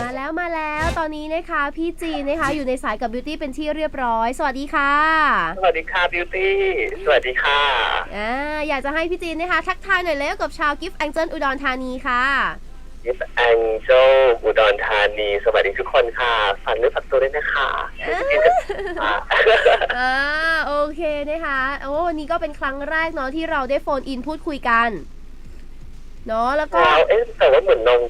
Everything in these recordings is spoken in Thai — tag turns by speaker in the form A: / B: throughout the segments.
A: มาแล้วมาแล้วตอนนี้นะคะ พี่จีนนะคะ อยู่ในสายกับบิวตี้เป็นที่เรียบร้อย สวัสดีค่ะ
B: สวัสดีค่ะบิวตี้สวัสดีค่ะ
A: อ่าอยากจะให้พี่จีนนะคะ ทักทายหน่อยแล้วกับชาวกิฟต์แองเจิลอุดรธานีค่ะ
B: ยิสแองเจลอุดรธานี สวัสดีทุกคนค่ะ ฝันเนื้อฝักตัวด้วยนะคะชื่อจริงกับอ่า
A: อ่าโอเคนะคะโอ้วันนี้ก็เป็นครั้งแรกเนาะที่เราได้โฟนอินพูดคุยกัน เนาะแล้วก็
B: แล้วเอ๊ะแต่ว่าเหมือนน้อง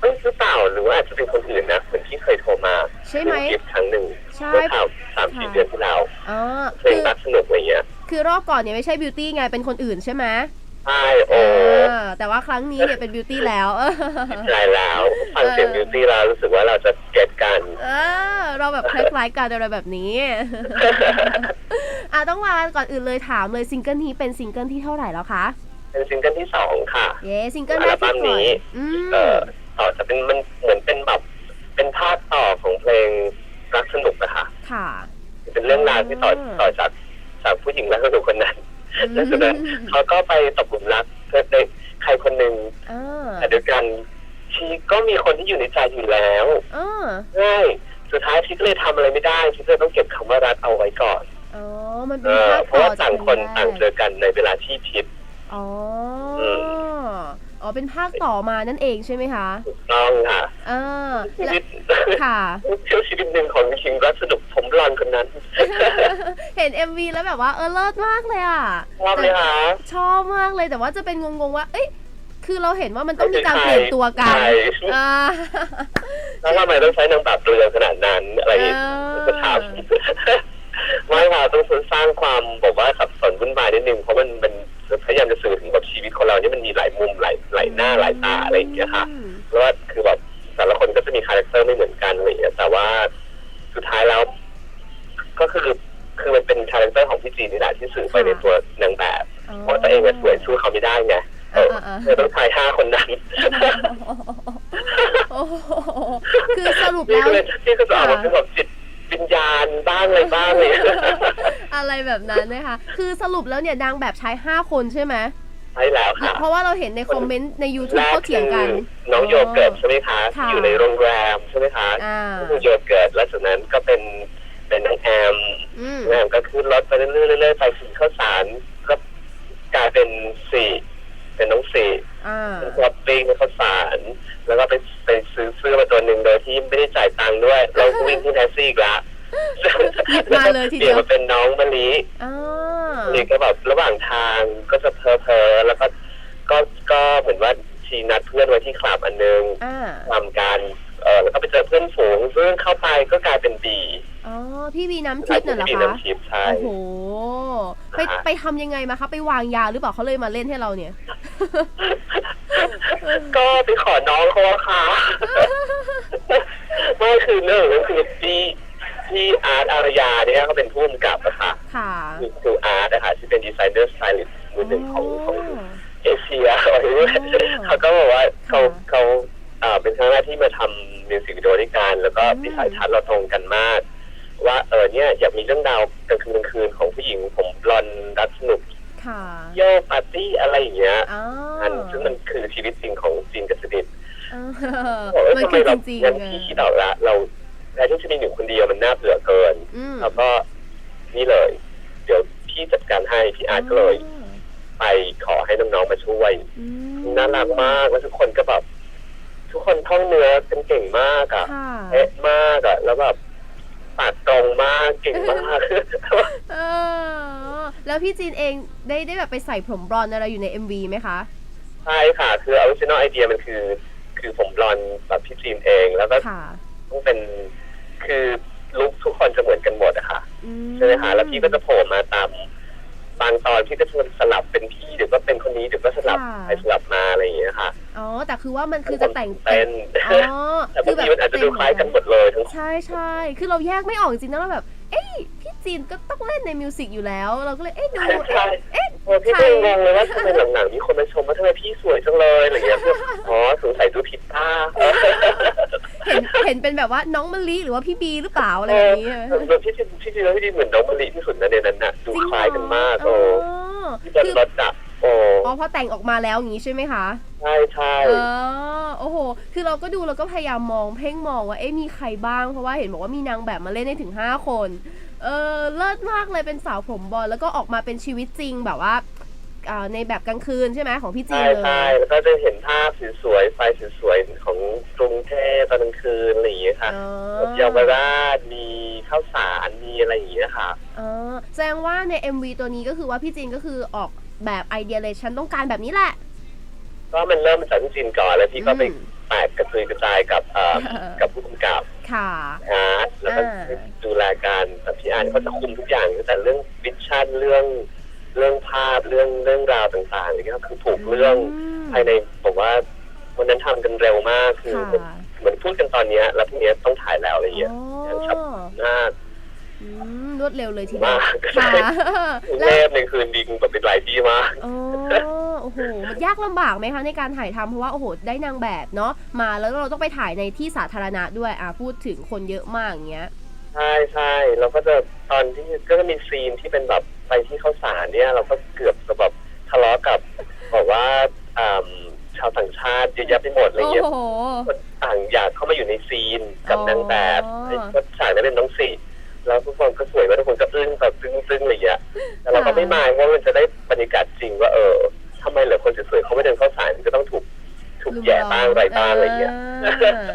B: เอ้ยหรือเปล่าหรือว่าอาจจะเป็นคนอื่นนะเหมือนที่เคยโทรมา
A: ใช่ไหม
B: คลิปครั้งหนึ่ง
A: ใช่
B: เมื่อข่าวสามสี่
A: ค่ะ
B: เดือนที่แล้ว
A: อ๋อ
B: เพล
A: คื
B: ง
A: อ
B: รักสนุกอะไรเงี้ย
A: คือรอบก่อนเนี่ยไม่ใช่บิวตี้ไงเป็นคนอื่นใช่ไหม
B: ใช่โอ้
A: อ่าแต่ว่าครั้งนี้เนี่ยเป็นบิวตี้แล้ว
B: ใจแล้วฟังเสียงบิวตี้แล้วรู้สึกว่าเราจะเก็ตกัน
A: เออ เราแบบคล้ายๆกันอะไรแบบนี้อะต้องมาก่อนอื่นเลยถามเลยซิงเกิลนี้เป็นซิงเกิลที่เท่าไหร่แล้วคะ
B: เป็นซิงเกิลที่สองค่ะ
A: เย้ซิงเกิลแรกที่ปล่อย
B: อัลบั้มนี้
A: อืม
B: เอ่อต่อจะเป็นมันเหมือนเป็นแบบเป็นภาคต่อของเพลงรักสนุกนะคะ
A: ค่ะ
B: เป็นเรื่องราวที่ต่อ
A: อ่า
B: ต่อจากจากผู้หญิงรักสนุกคนนั้น แล้วสุดท้ายเขาก็ไปตกหลุมรักในใครคนหนึ่ง
A: อ่า
B: แต่เดียวกันชีก็มีคนที่อยู่ในใจอยู่แล้ว
A: อ่า
B: ง่ายสุดท้ายชีก็เลยทำอะไรไม่ได้ชีก็เลยต้องเก็บคำว่ารักเอาไว้ก่อน
A: อ๋อ มัน
B: เอ
A: เป็น
B: อ
A: ภาค
B: เพราะ
A: ต่อ
B: ว่า
A: จา
B: ต่ากง
A: เพ
B: คน
A: ลงแร
B: ต่าง
A: ก
B: เจอกันในเวลาที่ผิด
A: อ๋ออ
B: ม
A: อ๋อ เป็นภาคต่อมานั่นเองใช่ไหมคะ
B: ถูกต้องค่ะ
A: อ่า
B: ชี
A: และ
B: วิต
A: ค่ะ
B: เที่ยวชีวิตหนึ่งของชิงรักสนุกผมบลอนด์คนนั้น
A: เห็น MV แล้วแบบว่าเออเลิศมากเลยอะ
B: ชอบไหมคะ
A: ชอบมากเลยแต่ว่าจะเป็นงงๆว่า เอ้ย คือเราเห็นว่ามันต้องมีการเปลี่ยนตัวกัน
B: ใช่
A: อ่า
B: แล้วทำไมต้องใช้นางแบบเรือขนาดนั้นอะไรอย่างเงี้ย
A: เออ
B: จะถาม ไม่ค่ะต้องสร้างความบอกว่าสับสนวุ่นวายนิดนึงเพราะมันมัน พยายามจะสื่อถึงแบบชีวิตของเราเนี่ยมันมีหลายมุมหลายหลายหน้าหลายตาอะไรอย่างเงี้ยค่ะ
A: อืม
B: แล้วว่าคือแบบแต่ละคนก็จะมีคาแรคเตอร์ไม่เหมือนกันอะไรอย่างเงี้ยแต่ว่าสุดท้ายแล้ว ก็คือคือมันเป็นคาแรคเตอร์ของพี่จีนนี่แหละที่สื่อไปในตัวนางแบบ
A: อ๋อ
B: เพราะตัวเองอะสวยสู้เขาไม่ได้ไงเออ
A: อ่าๆๆ
B: เธอต้องทายห้าคนนั้น
A: โอ้โหคือสรุป
B: พี่
A: แล้ว
B: ก็เลยพี่ก็จะเอามาเป็นแบบจิตวิญญาณบ้างอะไรบ้างเลย
A: อะไรแบบนั้นนะคะ คือสรุปแล้วเนี่ยนางแบบใช้5คนใช่ไหม
B: ใช่แล้วค่ะ
A: เพราะว่าเราเห็นในคอมเมนต์ใน YouTube เขาเถียงกัน
B: น้องโยเกิร์ตใช่ไหมคะ
A: ค่ะ
B: ที่อยู่ในโรงแรมใช่ไหมคะ
A: อ่า
B: น้องโยเกิร์ตแล้วจากนั้นก็เป็นเป็นน้องแอม
A: อืม
B: น้องแอมก็ขึ้นรถไปเรื่อยๆเรื่อยๆไปถึงข้าวสารก็กลายเป็นสี่เป็นน้องสี่
A: อ่า
B: เป็นช้อปปิ้งในข้าวสาร แล้วก็ไปไปซื้อเสื้อมาตัวหนึ่งโดยที่ไม่ได้จ่ายตังค์ด้วย เราก็วิ่งที่แท็กซี่อีกละ
A: หยิบมาเลยทีเดียว
B: ปลี่ยนมาเป็นน้องมะลิ
A: อ่า
B: นี่ก็แบบระหว่างทางก็จะเพอเพอๆแล้วก็ก็ก็เหมือนว่าชีนัดเพื่อนไว้ที่คลับอันนึง
A: อ่า
B: ทำการเออแล้วก็ไปเจอเพื่อนฝูงซึ่งเข้าไปก็กลายเป็นบี
A: อ๋อพี่วีน้ำทิพย์น่ะเหรอ
B: บี
A: คะ
B: น้ำทิพย์ใช่
A: โอ้โหไป
B: อ่าฮะ
A: ไปทำยังไงมาคะไปวางยาหรือเปล่าเขาเลยมาเล่นให้เราเนี่ย
B: ก็ไปขอน้องเขาว่าค่ะ ไม่คือเรื่องก็คือที่ ที่อาร์ตอารยาเนี่ยเขาเป็นผู้กำกับอะค่ะ
A: ค่ะ
B: คือคืออาร์ตนะคะที่เป็นดีไซเนอร์สไตลิสต์มือหนึ่งของของเอเชียอะไรอย่างเงี้ย
A: อ๋อ
B: เขาก็บอกว่าเขา
A: ค่ะ
B: เขาอ่าเป็นครั้งแรกที่มาทำมิวสิกวิดีโอด้วยกันแล้วก็
A: อืม
B: วิสัยทัศน์เราตรงกันมาก ว่าเออเนี่ยอยากมีเรื่องราวกลางคืนกลางคืนของผู้หญิงผมบลอนด์รักสนุก
A: ค่ะ
B: เที่ยวปาร์ตี้อะไรอย่างเงี้ย
A: อ๋อ
B: อันซึ่งมันคือชีวิตจริงของจีนกับสดิต
A: เอ
B: บอก
A: อ
B: ว่า
A: มัน
B: ทำไม
A: คือจ
B: เรา
A: ริง
B: งั้น
A: ๆอะ
B: พี่คิดเอาละเรา แทนที่จะมีหนึ่งคนเดียวมันน่าเบื่อเกิน
A: อืม
B: แล้วก็นี่เลย เดี๋ยวพี่จัดการให้พี่อาร์ตก็เลยไปขอให้น้องๆมาช่วย
A: อืม
B: น่ารักมากแล้วทุกคนก็แบบทุกคนท่องเนื้อกันเก่งมากอะ
A: ค่ะ
B: เอ๊ะมากอะแล้วแบบปากตรงมากเก่งมาก
A: เออแล้วพี่จีนเองได้ได้แบบไปใส่ผมบลอนด์อะไรอยู่ใน MV ไหมคะ
B: ใช่ค่ะ คือออริจินอลไอเดียมันคือ คือผมบลอนด์แบบพี่จีนเองแล้วก็
A: ค่ะ
B: ต้องเป็น คือลุคทุกคนจะเหมือนกันหมดอะค่ะ
A: อื
B: ใช่ไหมคะแล้วพี่ก็จะโผล่มาตามบางตอนพี่ก็จะสลับเป็นพี่เดี๋ยวก็เป็นคนนี้เดี๋ยวก็สลับไปสลับมาอะไรอย่างเงี้ยค่ะ
A: อ๋อ แต่คือว่ามันคือจะแต่ง
B: เต้น
A: อ๋อ
B: แต่บางทีมันอาจจะดูคล้ายกันหมดเลยทั้งคู่
A: ใช่ใช่คือเราแยกไม่ออกจริงๆนะเราแบบ เอ้ยพี่จีนก็ต้องเล่นในมิวสิกอยู่แล้ว เราก็เลย เอ๊ะดู
B: ใช่
A: เอ๊ะ
B: เออพี่ก็ยังงงเลยว่าทำไมหลังๆมีคนมาชมว่าทำไมพี่สวยจังเลยอะไรเงี้ยอ๋อสงสัยดูผิดท่า
A: เห็นเห็นเป็นแบบว่าน้องมะลิหรือว่าพี่บีหรือเปล่าอะไร
B: เอ
A: แบ
B: อบ
A: นี้ใช่ไหม
B: เออพี่จริงพี่จริงแล้วพี่จริงเหมือนน้องมะลิที่สุดนะในนั้นน่ะดู
A: จริงเหรอ
B: คล้ายกันมาก
A: อ๋
B: โอ้
A: อ
B: ที่จะ
A: คือ
B: รถจับโอ้
A: อ๋อพอแต่งออกมาแล้วอย่างนี้ใช่ไหมคะ
B: ใช่ใช่
A: เออโอ้โห คือเราก็ดูเราก็พยายามมองเพ่งมองว่าเอ๊ะมีใครบ้างเพราะว่าเห็นบอกว่ามีนางแบบมาเล่นได้ถึง 5 คน เออเลิศมากเลยเป็นสาวผมบอลแล้วก็ออกมาเป็นชีวิตจริงแบบว่า อ่าในแบบกลางคืนใช่ไหมของพี่จี
B: ใช่
A: นเลย
B: ใช่แล้วก็จะเห็นภาพสวยๆไฟสวยๆของกรุงเทพตอนกลางคืนอะไรอย่างเงี้ยค่ะ
A: อ๋อ
B: แบบเยาวราชมีข้าวสารมีอะไรอย่างเงี้ยค่ะ
A: อ๋อแสดงว่าใน MV ตัวนี้ก็คือว่าพี่จีนก็คือออกแบบไอเดียเลยฉันต้องการแบบนี้แหละ
B: ก็มันเริ่มมาจากที่จีนก่อนแล้วพี่ก็ไป
A: อืม
B: แปดกระจุยกระจายกับเอ่อ
A: เออ
B: กับผู้กำกับ
A: ค่ะ
B: อาร์ตแล้วก็
A: อ่า
B: ดูแลการแต่พี่อาร์ตเขาจะคุมทุกอย่างตั้งแต่เรื่องวิชั่นเรื่องเรื่องภาพเรื่องเรื่องราวต่างๆอะไรเงี้ยคือถูกเรื่อง
A: ม
B: ภายในผมว่าวันนั้นทำกันเร็วมากคือ
A: ค่ะ
B: เหมือนพูดกันตอนเนี้ยแล้วพรุ่งนี้ต้องถ่ายแล้วอะไรเงี้ย
A: อ๋อ
B: อย่างฉับมาก
A: อืมรวดเร็วเลยทีเดียว
B: มาก
A: ค่ะ
B: กรุง
A: แล้
B: เท
A: ว
B: พในคืนดีแบบเป็นหลายที่มาก
A: อ๋อโอ้โห มันยากลำบากไหมคะในการถ่ายทำเพราะว่าโอ้โหได้นางแบบเนาะมาแล้วเราต้องไปถ่ายในที่สาธารณะด้วยอะพูดถึงคนเยอะมากอย่างเงี้ย
B: ใช่ใช่เราก็จะตอนที่ก็จะมีซีนที่เป็นแบบไปที่เข้าสารเนี่ย เราก็เกือบจะแบบทะเลาะกับบอกว่าอ่าชาวต่างชาติเยอะแยะไปหมดอะไร
A: โอ้
B: เงี้ย
A: โห
B: คนต่างอยากเข้ามาอยู่ในซีนกับ
A: อ๋อ นา
B: งแบบ
A: อ๋อ
B: ไอ้ก็ฉากนั้นเป็นน้องสี่แล้วทุกคนก็สวยมากทุกคนก็อึ้งแบบซึ้งซึ้งอะไรอย่างเงี้ยแต่เราก็ไม่มายเพราะมันจะได้บรรยากาศจริงว่าเออทำไมเหลือคนสวยๆเขาไม่เดินเข้าสารก็ต้องถูก ถูกแย่บ้างอะไรบ้างอะไรอย่างเงี้ย
A: อ่า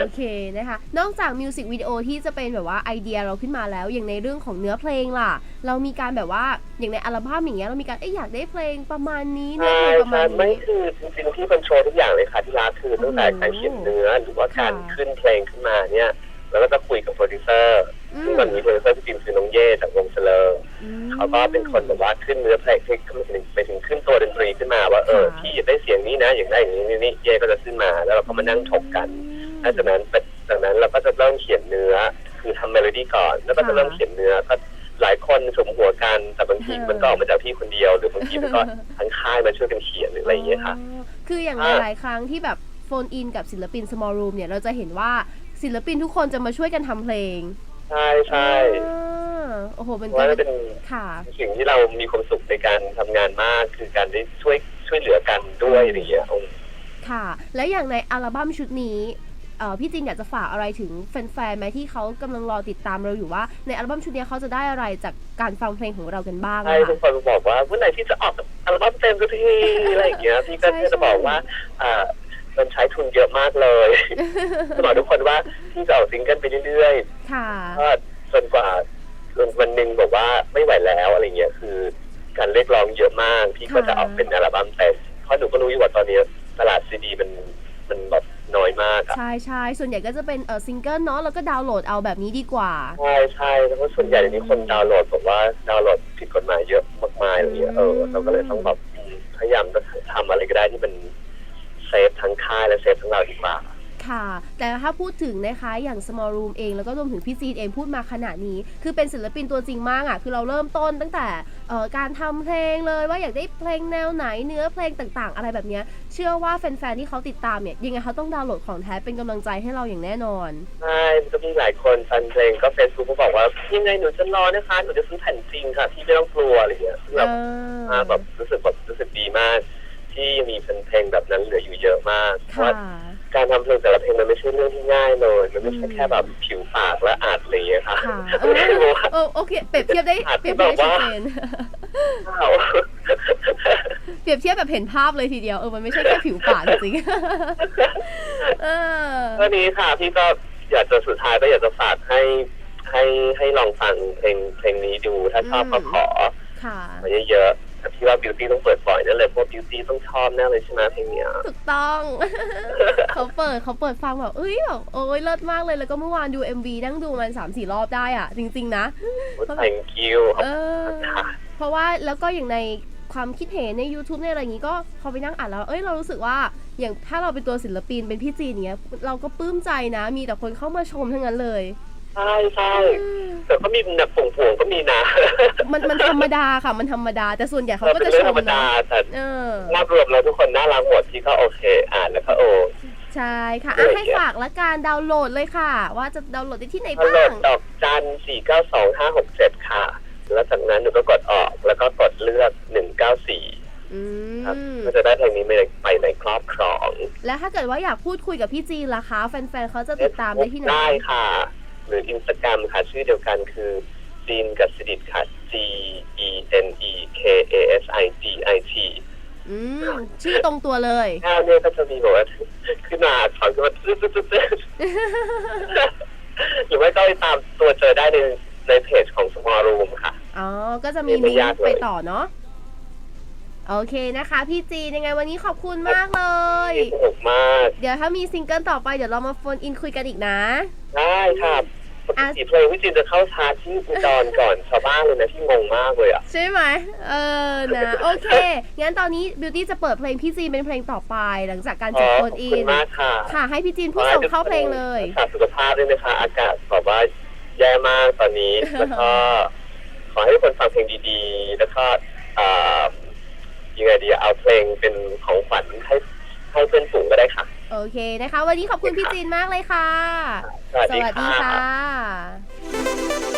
A: โอเคนะคะ นอกจากมิวสิกวิดีโอที่จะเป็นแบบว่าไอเดียเราขึ้นมาแล้ว อย่างในเรื่องของเนื้อเพลงล่ะ เรามีการแบบว่าอย่างในอัลบั้มอย่างเงี้ยเรามีการเอ๊ะอยากได้เพลงประมาณนี้เนื้อ
B: ใช่
A: เพลงประมา
B: ใช่
A: ณ
B: ไม่
A: นี้
B: คือจริงๆที่คอนโทรลทุกอย่างเลยค่ะที่รักคือตั้งแต่การเขียนเนื้อหรือว่าการ
A: ค่ะ
B: ขึ้นเพลงขึ้นมาเนี่ยเราก็จะคุยกับโปรดิวเซอร์
A: อื
B: ซึ่ง
A: ม
B: ตอนนี้โปรดิวเซอร์ที่ทีมคือน้องเย่จากวงเซเลอร์
A: อืม
B: เขาก็เป็นคนแบบว่าขึ้นเนื้อเพลงให้ไปถึงขึ้นตัวดนตรีขึ้นมาว่าเออ
A: ค่ะ
B: พี่อยากได้เสียงนี้นะอยากได้อย่างนี้นี่นี่เย่ก็จะขึ้นมา แล้วเราก็มานั่งถกกันหลังจากนั้นจากนั้นเราก็จะเริ่มเขียนเนื้อ คือทำเมโลดี้ก่อน แล้วก็จะเริ่มเขียนเนื้อก็หลายคนสมหัวกันแต่บางทีมันก็ออกมาจากพี่คนเดียว หรือบางทีมันก็ทั้งค่ายมาช่วยกันเขียนหรืออะไรอย่างเงี้ยค่ะ
A: อ๋อคืออย่าง
B: อ่า
A: หลายๆครั้งที่แบบโฟนอินกับศิลปิน small room เนี่ยเราจะเห็นว่าศิลปินทุกคนจะมาช่วยกันทำเพลง
B: ใช่ใช่
A: อ่าโอ้โหมัน
B: เพราะ
A: ก็
B: ว่าเป็น
A: ค่ะ
B: สิ่งที่เรามีความสุขในการทำงานมาก คือการได้ช่วยช่วยเหลือกันด้วยอะไรอย่างเงี้ย
A: ค่ะ และอย่างในอัลบั้มชุดนี้เอ่อพี่จินอยากจะฝากอะไรถึงแฟนๆไหมที่เขากำลังรอติดตามเราอยู่ว่า ในอัลบั้มชุดนี้เขาจะได้อะไรจากการฟังเพลงของเรากันบ้าง
B: ใช่
A: อะ
B: ทุก
A: ค่ะ
B: คนบอกว่าเมื่อไหร่ที่จะออกอัลบั้มเต็มสักทีอะไรอย่างเงี้ยพี่ก็
A: ใช่
B: จะบอกว่าอ่า มันใช้ทุนเยอะมากเลยจะบอกทุกคนว่าพี่จะออกซิงเกิลไปเรื่อย
A: ค่ะ
B: ๆก็จนกว่าจนวันหนึ่งบอกว่าไม่ไหวแล้วอะไรเงี้ยคือ การเรียกร้องเยอะมากพี่ก็จะออกเป็นอัลบั้มเต็มเพราะหนูก็รู้อยู่ว่าตอนนี้ตลาดซีดีมันมันแบบน้อยมากอะ
A: ใช่ใช่ส่วนใหญ่ก็จะเป็นเออซิงเกิลเนาะแล้วก็ดาวน์โหลดเอาแบบนี้ดีกว่า
B: ใช่ใช่แล้วก็ส่วนใหญ่เดี๋ยวนี้คนดาวน์โหลดบอกว่าดาวน์โหลดผิดกฎหมายเยอะมากมายอะไรเงี้ยเออเราก็เลยต้องแบบอืมพยายามจะทำอะไรก็ได้ที่มัน เซฟทั้งค่ายและเซฟทั้งเราดีกว่า
A: ค่ะ แต่ถ้าพูดถึงนะคะอย่าง small room เองแล้วก็รวมถึงพี่จีนเองพูดมาขนาดนี้ คือเป็นศิลปินตัวจริงมากอะ่ะ คือเราเริ่มต้นตั้งแต่เอ่อการทำเพลงเลยว่าอยากได้เพลงแนวไหนเนื้อเพลงต่างๆ อะไรแบบเนี้ยเชื่อว่าแฟนๆที่เขาติดตามเนี่ยยังไงเขาต้องดาวน์โหลดของแท้เป็นกำลังใจให้เราอย่างแน่นอน
B: ใช่มันก็มีหลายคนแฟนเพลงก็เฟซบุ๊กก็บอกว่ายังไงหนูจะรอนะคะ หนูจะซื้อแผ่นจริงค่ะ ที่ไม่ต้องกลัวอะไรเงี้ยซึ่งแบบ
A: อ่า
B: แบบรู้สึกแบบรู้สึกดีมาก ที่ยังมีแฟนเพลงแบบนั้นเหลืออยู่เยอะมากเพราะ
A: ค่ะ
B: ว่าการทำเพลงแต่ละเพลงมันไม่ใช่เรื่องที่ง่ายเลยมันไม่ใช่แค่แบบผิวปากและอัดอะไรอย่างเงี้ยค่ะ
A: ค่ะ
B: ไม่ได้บอกว่า
A: เออโอเคเปรียบเทียบได้
B: อาจ
A: เปรี
B: จะ
A: ยบเทียบได้
B: แบบ
A: ชัด
B: ว่า
A: เจน
B: อ้าว
A: เปรียบเทียบแบบเห็นภาพเลยทีเดียวเออมันไม่ใช่แค่ผิวปากจริงๆเออ
B: ก็นี้ค่ะพี่ก็อยากจะสุดท้ายก็อยากจะฝากให้ให้ให้ลองฟังเพลงเพลงนี้ดูถ้าชอบก็ขอ
A: ค่ะ
B: มาเยอะๆ แต่พี่ว่าบิวตี้ต้องเปิดบ่อยนั่นเลยเพราะบิวตี้ต้องชอบแน่เลยใช่ไหมเพลงเนี้ย
A: ถูกต้อง เขาเปิดเขาเปิดฟังแบบเอ้ยแบบโอ้ยเลิศมากเลยแล้วก็เมื่อวานดู MV นั่งดูมันสามสี่รอบได้อะ จริง ๆ นะ
B: thank you ขอบ
A: เอ
B: คุณ
A: อ
B: ค่ะ
A: เพราะว่าแล้วก็อย่างในความคิดเห็นใน YouTube ในอะไรอย่างนี้ก็พอไปนั่งอ่านแล้ว เอ้ยเรารู้สึกว่าอย่างถ้าเราเป็นตัวศิลปินเป็นพี่จีนเนี้ยเราก็ปลื้มใจนะ มีแต่คนเข้ามาชมทั้งนั้นเลย
B: ใช่ใช่แต่ก็มีแบบผงผงๆก็มีนะ
A: มันมันธรรมดาค่ะ มันธรรมดา แต่ส่วนใหญ่เขา
B: เรา
A: ก็
B: เป็น
A: จะ
B: เรื่
A: ช
B: องธร
A: ม
B: รมดา
A: นะ
B: แต่
A: เออ
B: ภาพรวมเราทุกคนน่ารักหมดที่ก็โอเค อ่านแล้วก็โอ้
A: ใช่ค่ะอะให้ฝากละการดาวน์โหลดเลยค่ะ ว่าจะดาวน์โหลดได้ที่ไหน
B: ฮัล
A: บ้า
B: โหล
A: ง
B: ดอกจันสี่เก้าสองห้าหกเจ็ดค่ะ แล้วจากนั้นหนูก็กดออกแล้วก็กดเลือกหนึ่งเก้าสี่
A: อื
B: ครับ
A: ม
B: ก็จะได้เพลงนี้ไปในไปในครอบครอง
A: แล้วถ้าเกิดว่าอยากพูดคุยกับพี่จีนล่ะคะ แฟนๆเขาจะติดตามได้ที่ไหน
B: ได้ค่ะ หรืออินสตาแกรมค่ะ ชื่อเดียวกันคือจีนกับสิริตค่ะ G E N E K A S I D I T
A: อืมชื่อตรงตัวเลย
B: ข้าวเนี่ยก็จะมีแบบว่าขึ้นมาถอนขึ้นมาตึ๊ดตึ๊ดตึ๊ดตึ๊ดหรือว่าก็ไปตามตัวเจอได้ในในเพจของ Small Room ค่ะ
A: อ๋อ ก็จะมี
B: ไม่
A: ลิง
B: ยาก
A: ก์
B: เลย
A: ไปต่อเนาะโอเคนะคะ พี่จีนยังไงวันนี้ขอบคุณมากเลย
B: สนุกมาก
A: เดี๋ยวถ้ามีซิงเกิลต่อไปเดี๋ยวเรามาโฟนอินคุยกันอีกนะ
B: ได้ค่ะปกติเพลงวิจินจะเข้าชาร์ตที่อุดรก่อนชาวบ้านเลยนะที่งงมากเลยอะ
A: ใช่ไหม เออ นะ โอเค งั้นตอนนี้บิวตี้จะเปิดเพลงพี่จีนเป็นเพลงต่อไป หลังจากการ
B: ข
A: จ
B: อบ
A: โฟ
B: ขอนบ
A: อิ
B: คุณ
A: น
B: มากค่ะ
A: ค่ะ ให้พี่จีนพูดส่งเข้าเพลงเลย
B: รักษาสุขภาพด้วยนะคะ อากาศแบบว่าแย่มากตอนนี้ แล้วก็ขอให้ทุกคนฟังเพลงดีๆ แล้วก็เอ่อยังไงดีอะเอาเพลงเป็นของขวัญให้ ห้องเพื่อนฝูงก็ได้ค่ะ
A: โอเคนะคะ วันนี้ขอบคุณพี่จีนมากเลยค่ะ
B: สวัสดี
A: ค่ะ